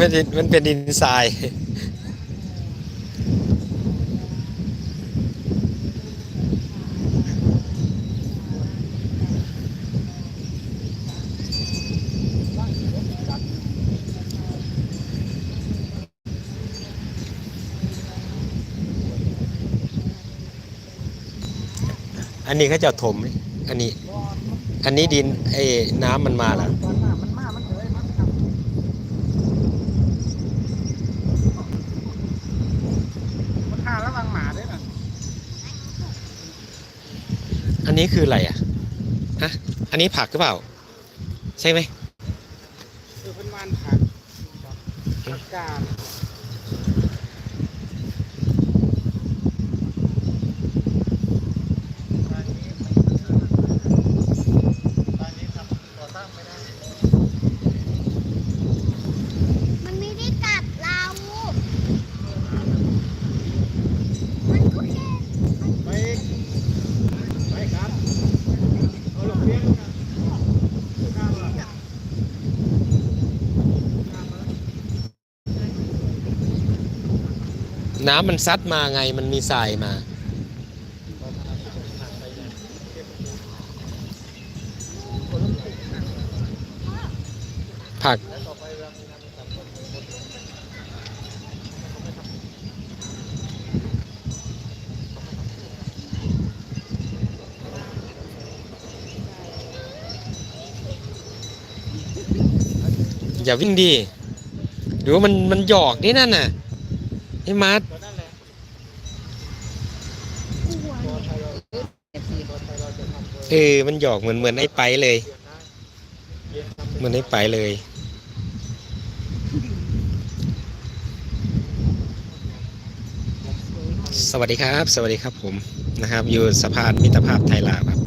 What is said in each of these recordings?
มันเป็นมันเป็นดินทรายอันนี้เขาจะถม อันนี้ อันนี้ดินไอ้น้ำมันมาแล้ว ตอนหน้ามันมามันเลยมันทำมันหาระวังหมาด้วยนะ อั นี้คืออะไรอะฮะอันนี้ผักหรือเปล่า ใช่ไหมคือเป็นวานผักผักกาด มันไม่ได้กัดเรา มันก็แค่ ไปไปครับเอาลงเลี้ยงกันข้าวละ น้ำมันซัดมาไงมันมีทรายมา ผัก อย่าวิ่งดีหรือว่ามันมันหยอกนี่นั่นน่ะไอ้มาร์ท ตัวนั่นแหละ เออมันหยอกเหมือนเหมือนไอ้ไปเลย เหมือนไอ้ไปเลย สวัสดีครับ สวัสดีครับผมนะครับ อยู่สะพานมิตรภาพไทยลาวครับ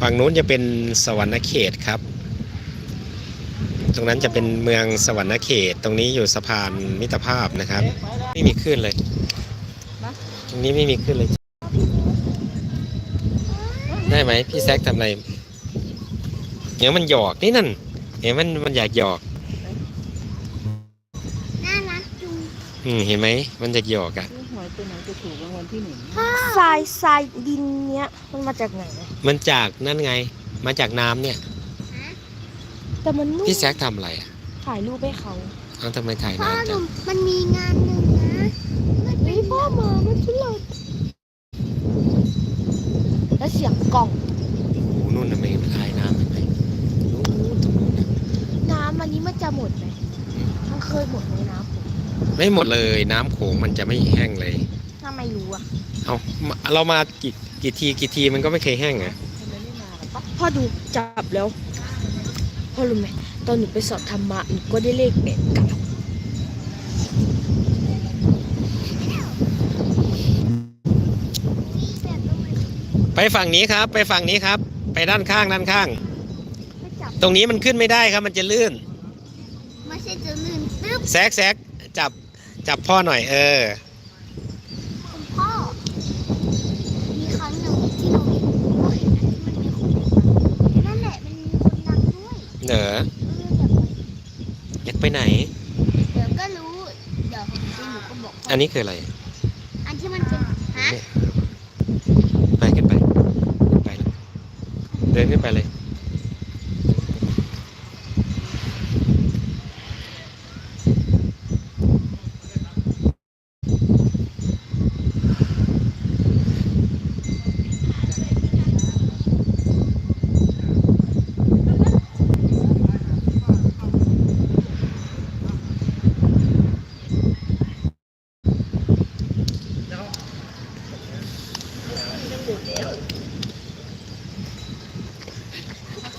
ฝั่งนู้นจะเป็นสวรรณเขตครับ ตรงนั้นจะเป็นเมืองสวรรณเขต ตรงนี้อยู่สะพานมิตรภาพนะครับ ไม่มีคลื่นเลย ตรงนี้ไม่มีคลื่นเลย ได้ไหมพี่แซกทำอะไรเดี๋ยวมันหยอกนี่นั่นเห็นมันมันอยากหยอก น่ารักจุงอืมเห็นไหมมันอยากหยอกอะหวยตัวไหนจะถูกรางวัลที่หนึ่งทรายทรายดินเนี้ยมันมาจากไหนอะมันจากนั่นไง มาจากน้ำเนี่ย แต่มันนุ่มพี่แซกทำอะไรอะถ่ายรูปให้เขาเอาทำไมถ่ายพ่อน้ำหจันูงมันมีงานหนึ่งนะ มันเป็เฮ้นยพ่อมาเมื่อกี้เรา แล้วเสียงกล่องโอ้โหนู่นทำไมมันถ่ายน้ำเห็นไหมนู่นตรงนู้นน่ะน้ำอันนี้มันจะหมดไหมมันเคยหมดไหมน้ำผมไม่หมดเลยน้ำโขงมันจะไม่แห้งเลยถ้าไม่รู้อะเอามาเรามากี่กี่ทีกี่ทีมันก็ไม่เคยแห้งอะทำไมไม่มาล่ะพ่อดูจับแล้วพ่อรู้ไหมตอนหนูไปสอบธรรมะหนูก็ได้เลขแปดเก้า ฝั่งนี้ครับ ไปฝั่งนี้ครับ ไปด้านข้างด้านข้าง ไม่จับ ตรงนี้มันขึ้นไม่ได้ครับ มันจะลื่น ไม่ใช่จะลื่นตึ๊บแซกแซกจับจับพ่อหน่อยเออ คุณพ่อ มีครั้งหนึ่งที่หนูเห็นที่มันมีคนนั่นแหละมันมีคนดังด้วยเหนอเออเดี๋ยวอยากไปไหน เดี๋ยวก็รู้ เดี๋ยวจริงหนูก็บอกพ่อันนี้คืออะไร อันที่มันเป็นฮะ ไปขึ้นไปขึ้นไปเลย เดินขึ้นไปเลย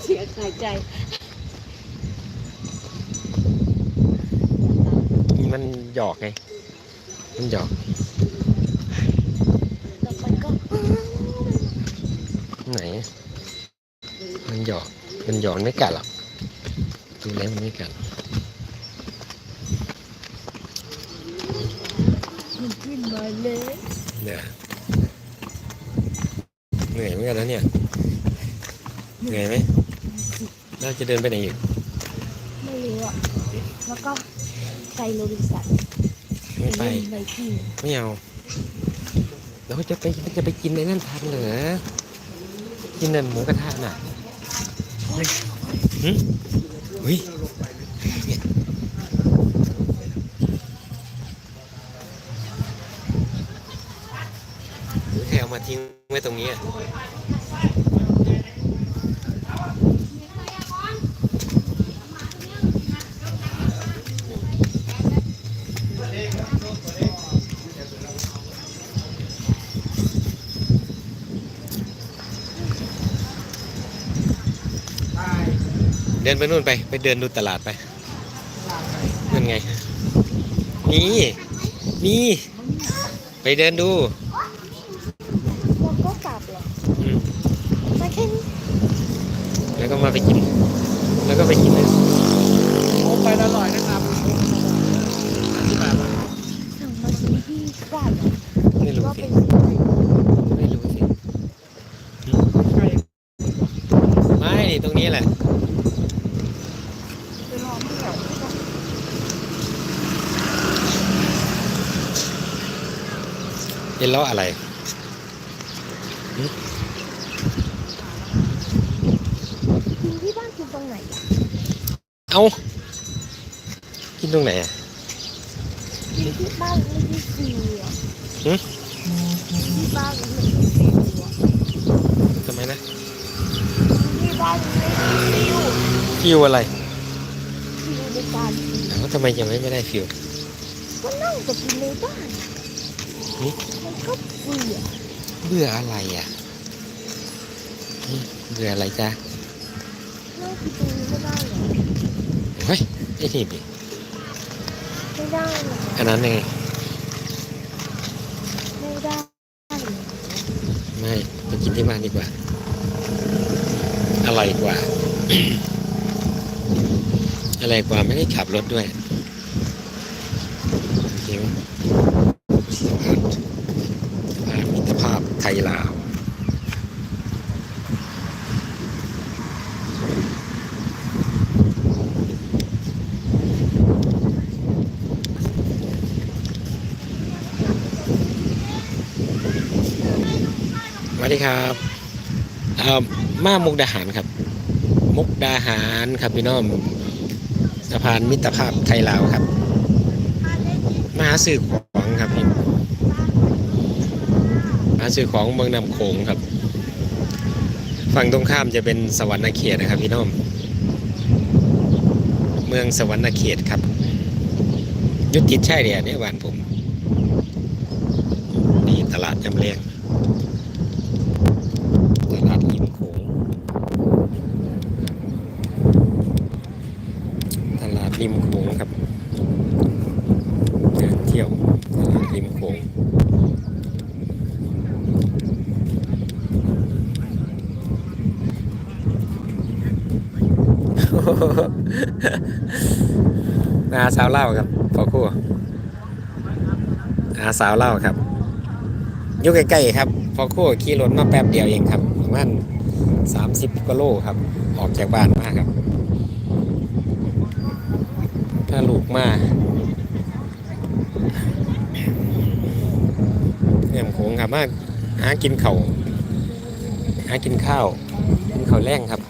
เสียหายใจ มันหย อกไงมันหยอกต่อไปก็ไหน มันหยอกมันหยอกไม่กัดหรอกดูแล้วมันไม่กัดมันขึ้นมาเลยเนี่ยเหนื่อยเหมือนกันแล้วเนี่ยเหนื่อยไหมเราจะเดินไปไหนอีกนไม่รู้อะแล้วก็ ไปโรบินสันไม่ไป เล่นไวกิ้งไม่เอาเราจะไปจะไปกินในนั่นทันเหรอ กินนั่นหมูกระทะน่ะเฮ้ยหึเฮ้ยหรือใครเอามาทิ้งไว้ตรงนี้อะ เดินไปนู่นไป ไปเดินดูตลาดไปนั่นไง นี่ นี่ ไปเดินดูแล้วก็กลับเหรออืมมาแค่นี้แล้วก็มาไปกิน แล้วก็ไปกินเลย โอ้ไปอร่อยนะครับที่แบบ สั่งมาซื้อที่บ้านเหรอ ไม่รู้ ก็ สิ เป็นซื้อไป ไม่รู้สิ ใกล้ ไม่นี่ตรงนี้ แหละไปลองที่ไหนเป็นล้ออะไรกินที่บ้านกินตรงไหนอะเอากินตรงไหนอะกินที่บ้านไม่ได้ฟรีอะหึที่บ้านไม่ได้ฟรีอะทำไมนะ ที่บ้านไม่ได้ฟรีฟิวอะไรฟรีในการกินเอาทำไมยังไม่ได้ฟิวก็นั่งกับกินในบ้านหึมันก็เบื่อเบื่ออะไรอะหึเบื่ออะไรจ้านั่งกินตรงนี้ไม่ได้เหรอเฮ้ยไอ้นี่ดิไม่ได้เหรออันนั้นไงไม่ได้เหรอไม่ไปกินที่บ้านดีกว่าอ ร่อยกว่าอร่อยกว่าไม่ได้ขับรถด้วยจริงสะพานสะพานมิตรภาพไทยลาวสวัสดีครับ มามุกดาหารครับ มุกดาหารครับพี่น้องสะพานมิตรภาพไทยลาวครับ มาซื้อของครับพี่มาซื้อของเมืองนำโขงครับ ฝั่งตรงข้ามจะเป็นสวรรณเขตนะครับพี่น้องเมืองสวรรณเขตครับ ยุติดใช่เดียเนี่ยบ้านผมนี่ตลาดจำเรียง ตลาดริมโขงตลาดริมโขง ครับเดินเที่ยวริมโขงอาสาวเล่าครับพอคู่อาสาวเล่าครับอยู่ใกล้ๆครับพอคู่ขี่รถมาแป๊บเดียวเองครับประมาณสามสิบกิโลครับ ออกจากบ้านมาครับ ถ้าลูกมาเนี่ยโขงครับ มาหากินเขาวหากินข้าว กินข้าวแรงครับ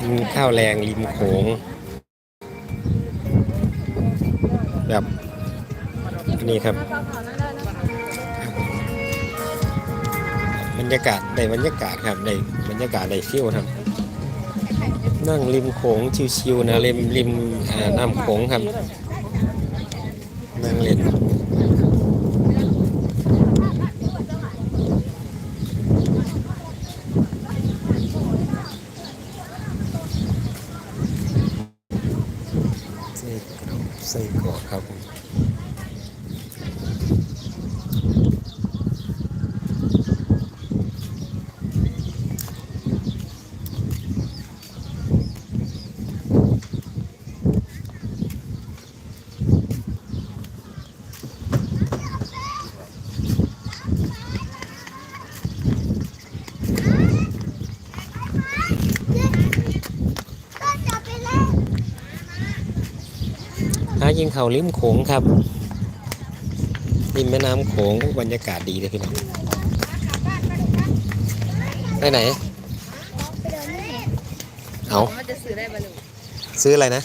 กินข้าวแรงริมโขงแบบนี้ครับ บรรยากาศได้บรรยากาศครับได้บรรยากาศได้ฟิลครับ นั่งริมโขงชิวๆนะริมริมอ่าน้ำโขงครับ เล่น กินเขาวริมโขงครับริมแม่น้ำโขงบรรยากาศดีเลยพี่น้องไปไหนไปเดินเล่นเอามันจะซื้อได้ปะลูกซื้ออะไรนะ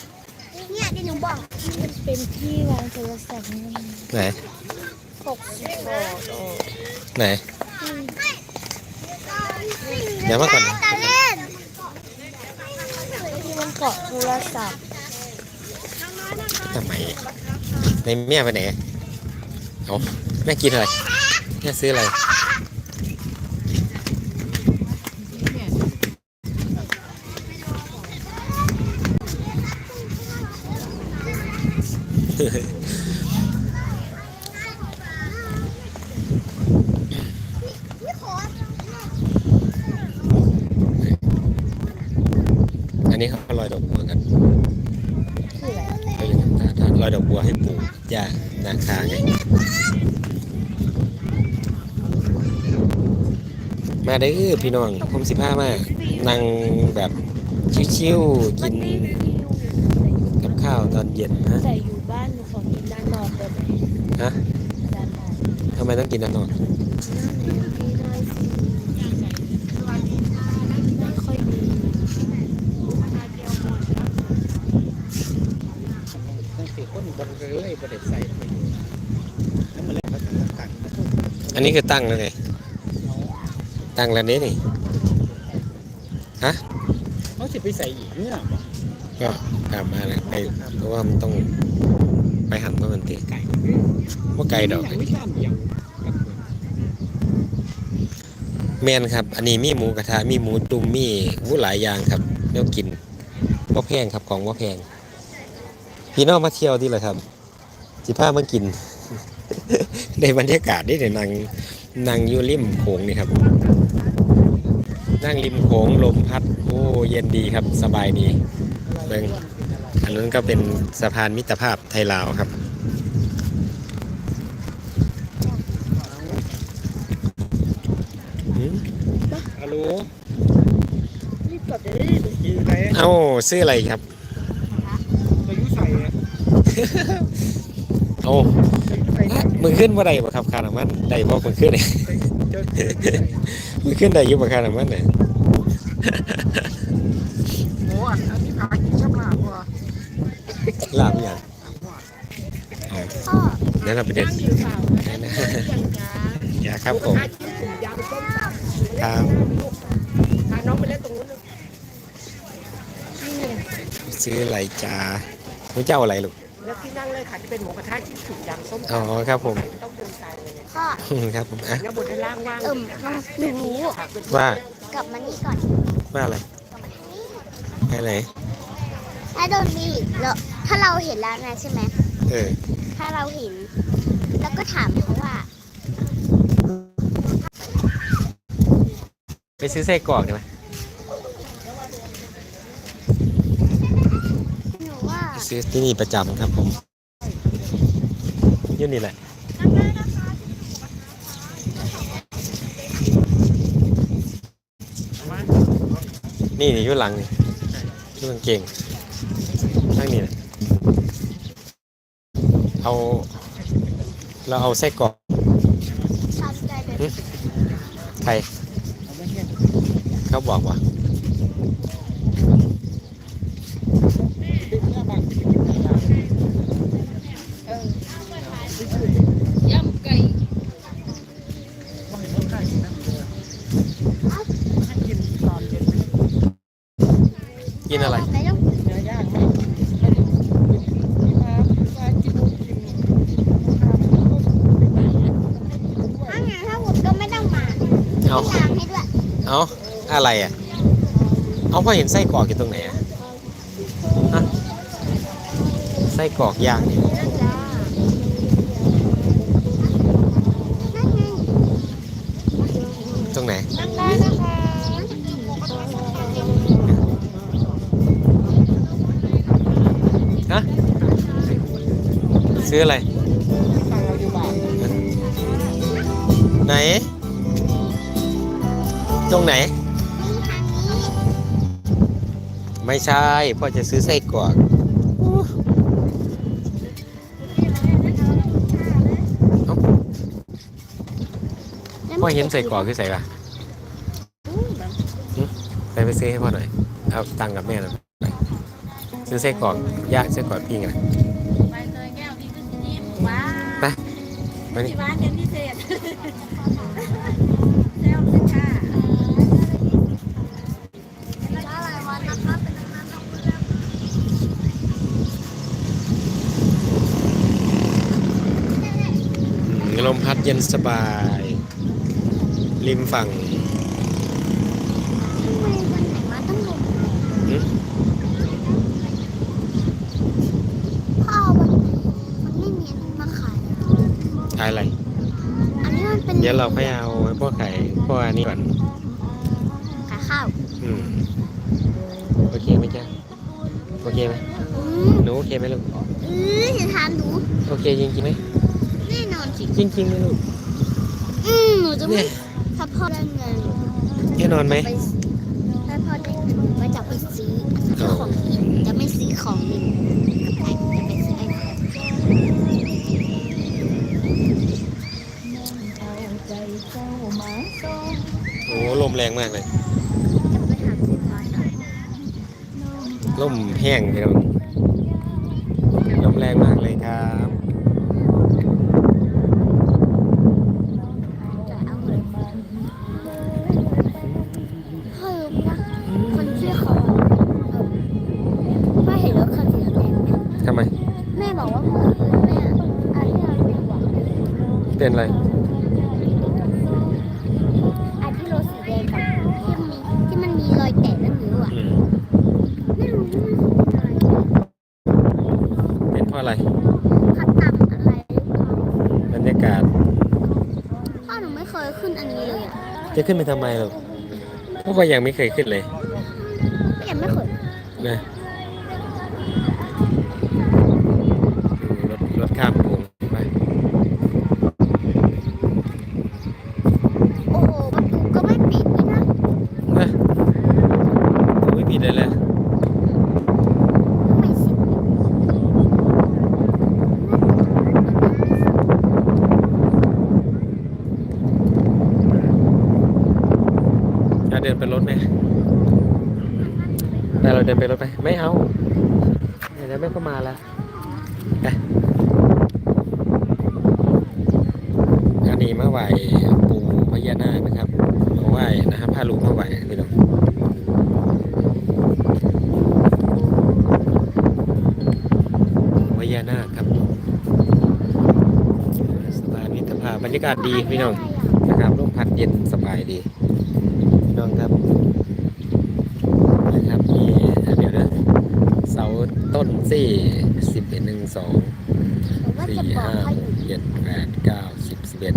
เนี่ยที่หนูบอกมันเป็นที่วางโทรศัพท์มันไหนหกสิบบาทอ๋อไหนเดี๋ยวมาก่อนตาเล่นที่มันเกาะโทรศัพท์ ทำไมในแม่ไปไหนเอาแม่กินอะไรแม่ซื้ออะไร นี่ขอ อันนี้เขาลอยดอกบัวกัน คืออะไร เขาจะ ทำท่าลอยดอกบัวให้ปู่ย่านาคาไงมาเด้อพี่น้องผมสิพามานั่งแบบชิวๆกินกับข้าวตอนเย็นฮะแต่อยู่บ้านหนูขอกินด้านนอกได้ไหมฮะด้านนอกทำไมต้องกินด้านนอก นั่นเองพี่ได้สิไม่ค่อยดี ตั้งแต่คนบน เรือเลยประเด็ใส่ไปแล้วมันเลยเขาตั้งกันอันนี้คือตั้งแล้วไงตั้งแล้วนี้นี่เขาจะไปใส่อีกเนี่ยก็กลับมาเลยไปเพราะว่ามันต้องไปหันเพราะมันเตะไก่ว่าไก่ดอกไม่ข้ามอย่างแมนครับ อันนี้มีหมูกระทะมีหมูตุ่มมีวุ้หลายอย่างครับแนวกินว่าแพงครับของว่าแพงพี่น้องมาเที่ยวดีเลยครับ สิพามากิน ในบรรยากาศได้แต่นั่งนั่งอยู่ริมโขงนี่ครับ นั่งริมโขงลมพัด โอ้เย็นดีครับสบายดีเบิ่งอันนั้นก็เป็นสะพานมิตรภาพไทยลาวครับหืมฮัลโหลรีบกดจะได้ดูกินอะไรเอ้าซื้ออะไรครับอายุใส่ โอ้มือขึ้นว่าใดบ่ครับคาน้ำมันได้บ่มือขึ้นเนี่ยเจอมือขึ้นได้อยุบบ่คาน้ำมันเนี่ยโอ้อันนี้พากินชับลาบัวลาบอย่างพ่อนั่นเราไปเด็ดนั่งอยู่เปล่านะนั่งอย่างจ้าอย่าครับผมยาวต้นสามครับพาน้องไปเล่นตรงนู้นเลยนี่ซื้ออะไรจ้าหนูเจ้าอะไรลูกแล้วที่ นั่งเลยค่ะที่เป็นหมูกระทะที่ถูกยำส้มอ๋อครับผม ต้องเดินสายเลยเนี่ยพ่อครับผมอะ แล้วบนด้านล่างว่างเอิ่มหนูรู้ว่า กลับมานี่ก่อนว่าอะไรกลับมาทางนี้อะไรถ้าโดนมีแล้วถ้าเราเห็นแล้วนะใช่ไหมเออถ้าเราเห็น แล้วก็ถามเขาว่าไปซื้อไส้กรอกได้ไหมหนูว่าไปซื้อที่นี่ประจำครับผม อยุ่นี่แหละนี่นี่อยู่หลังนี่อยู่กางเกงทั้งนี้แหละเอา เราเอาไส้กรอกชอบใจแบบใครเขาบอกว่า ย่ำไก่ กินตอนเย็น กินอะไร ไม่ต้อง เนื้อย่างไหมพี่มาพี่มากินกิน ถ้างั้นถ้าผมก็ไม่ต้องมา เอา ตามให้ด้วย เอาอะไรอะ เอาพอเห็นไส้กรอกอยู่ตรงไหนอะไส้กรอกย่างนี่ตรงไหนฮะซื้ออะไร ไหน ตรงไหน ไม่ใช่ พ่อจะซื้อไส้กรอกพ่อเห็นใส่กรอกคือใส่ปะไปไปซื้อให้พ่อหน่อย เอาตังกับแม่เน่ยซื้อไส้กรอกยากไส้กรอกปิ้งไปเลยแก้วพี่ขึ้นที่นี่ว้าไปไปที่บ้านย็นพิเศษ ลมพัดเย็นสบาย ริมฝั่งทำไมวันไหนมาต้องลงหืมพ่อวันไหนมันไม่มีอันนี้มาขายอะขายอะไร อันนี้มันเป็นเดี๋ยวเราค่อยเอาไอ้พวกไข่พวกอันนี้ก่อนขายข้าว อืม โอเคไหมจ๊ะ โอเคไหมอืมหนูโอเคไหมลูกเออจะถามดูโอเคจริงๆไหม แน่นอนสิจริงๆไหมลูก อืมหนูจะไม่เนี่ย ถ้าพ่อได้เงินแน่นอนไหม ไปถ้าพ่อได้เงินก็จะไปซื้อซื้อของกินจะไม่ซื้อของเล่นกับใครจะไปซื้อไอโฟนโอ้ลมแรงมากเลยจะไปหาซื้อมาหน่อย ลมแห้งพี่น้องลมแรงมากเลยครับ จะเอาเงินพ่อรู้ปะคนชื่อเขาพ่อเห็นรถคันสีแดงไหม ทำไม แม่บอกว่าเมื่อคืนแม่อันที่เราเป็นหวัง เป็นอะไร อันที่รถสีแดงกับที่มีที่มันมีรอยแตกนั่นหรืออะ อืม ไม่รู้ว่ามันคืออะไร เป็นเพราะอะไร ขัดตังอะไรหรือเปล่า บรรยากาศ พ่อหนูไม่เคยขึ้นอันนี้เลยอะ จะขึ้นไปทำไมหรอกเพราะว่ายังไม่เคยขึ้นเลยก็ยังไม่เคยนะรถรถข้ามโขงไป โอ้โหประตูก็ไม่ปิดด้วยนะ นะผมไม่ผิดเลยแหละ ทำไมสิ จะเดินไปรถไหมแต่ เดินไปรถไป ไม่เอาเดี๋ยวแม่ก็มาแล้วไปอันนี้มาไหวปูพญานาคนะครับมาไหวนะครับพาลูกมาไหวพี่น้องพญานาคครับสบายมิตรภาพบรรยากาศดีพี่น้องนะครับลมพัดเย็นสบายดีพี่น้องครับนะครับมีเดี๋ยวนะเสา ต้นสี่สิบเอ็ดหนึ่งสองสี่ห้าเขาหกเจ็ดแปดเก้าสิบสิบเอ็ด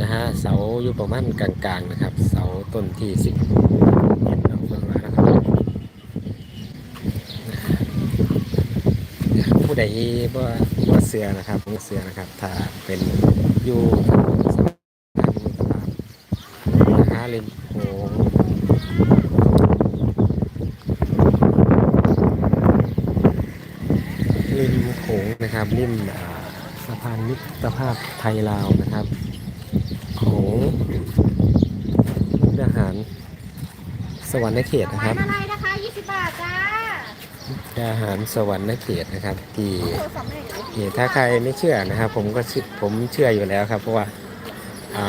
นะฮะเสาอยู่ประมาณกลางๆนะครับ เสาต้นที่สิบผู้ใดว่าว่าเสือนะครับเสือนะครับ ถ้าเป็นอยู่สถานตรภาพนะฮะริมโขงริมโขง นะครับริมอ่าสะพานมิตรภาพไทยลาวนะครับโขงมุกดาหารสวรรค์เขตนะครับอะไรนะคะ20บาทจ้ามุกดาหารสวรรค์เขตนะครับที่โทรศัพท์ไม่ได้ที่ถ้าใครไม่เชื่อนะครับ ผมก็เชื่อผมเชื่ออยู่แล้วครับ เพราะว่าอ่า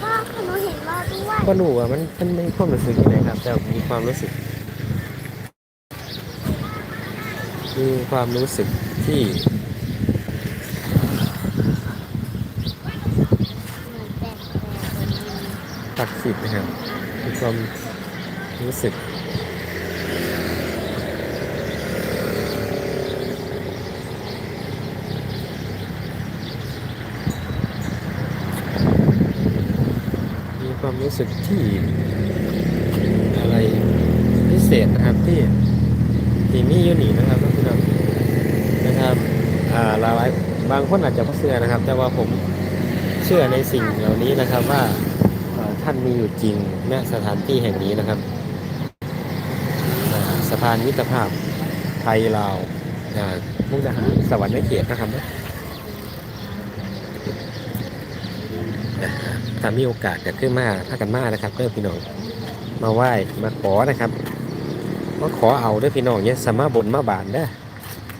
พ่อหนูเห็นรอด้วยก็รู้ว่ามันมันไม่ความรู้สึกยังไงครับแต่มีความรู้สึก มีความรู้สึก ที่ต่ศักดิ์สิทธิ์นะครับมีความรู้สึกมีความรู้สึกที่อะไรพิเศษนะครับที่ที่มีอยู่นี่นะครับ หลายบางคนอาจจะไม่เชื่อนะครับ แต่ว่าผมเชื่อในสิ่งเหล่านี้นะครับว่าท่านมีอยู่จริงณสถานที่แห่งนี้นะครับสะพานมิตรภาพไทยลาวมุกดาหาสวรรค์เขตนะครับถ้ามีโอกาสก็ขึ้นมาพากันมานะครับเพื่อพี่น้องมาไหว้มาขอนะครับมาขอเอาด้วยพี่น้องเนี่ยสามารถบนมาบานได้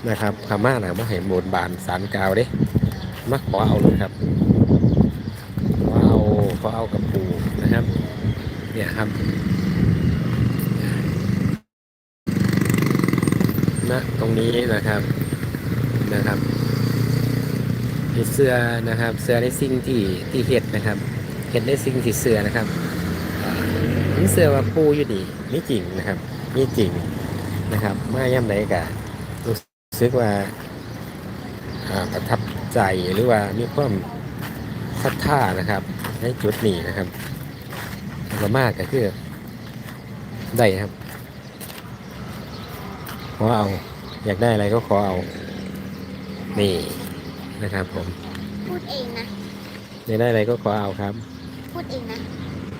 นะครับพม่าหนะมาเห็นบนบานสารกาวเด้มาขอเอาเลยครับขอเอาขอเอากับปูนะครับ เนี่ยครับณตรงนี้นะครับนะครับเสื้อนะครับ เสื้อในสิ่งที่ที่เห็ดนะครับเห็ดในสิ่งที่เสื้อนะครับนี่เสื้อว่าปูอยู่ดีนี่จริงนะครับนี่จริงนะครับมาย่ำไหนกะรู้ สึกว่าอ่าประทับใจหรือว่ามีความศรัทธานะครับในจุดนี้นะครับก็มากก็คือได้ครับขอเอาอยากได้อะไรก็ขอเอา นี่นะครับ ผม พูดเองนะอยากได้อะไรก็ขอเอาครับ พูดเองนะ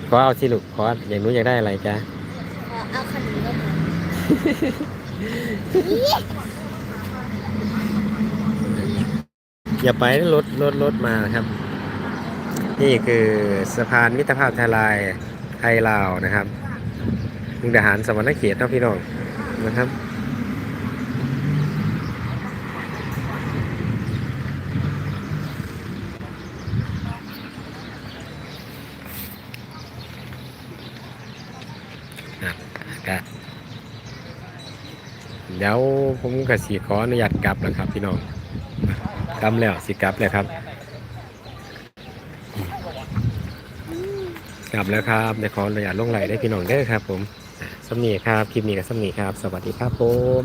ขอเอาสิลูกขออย่างนู้นอยากได้อะไรจ๊ะขอเอาขนมได้ไหม อย่าไปรถรถรถมานะครับ นี่คือสะพานมิตรภาพไทยลายไทยลาวนะครับมุกดาหารสวรรค์เขตเนาะพี่น้องนะครับก็เดี๋ยวผมก็สีขออนุญาตกลับแล้วครับพี่น้อง กลับแล้วสิกลับแล้วครับกลับแล้วครับเดี๋ยวขออนุญาตลงไหลได้พี่น้องได้ครับ ผมสำนีครับคลิปนี้กับสำนีครับ สวัสดีครับผม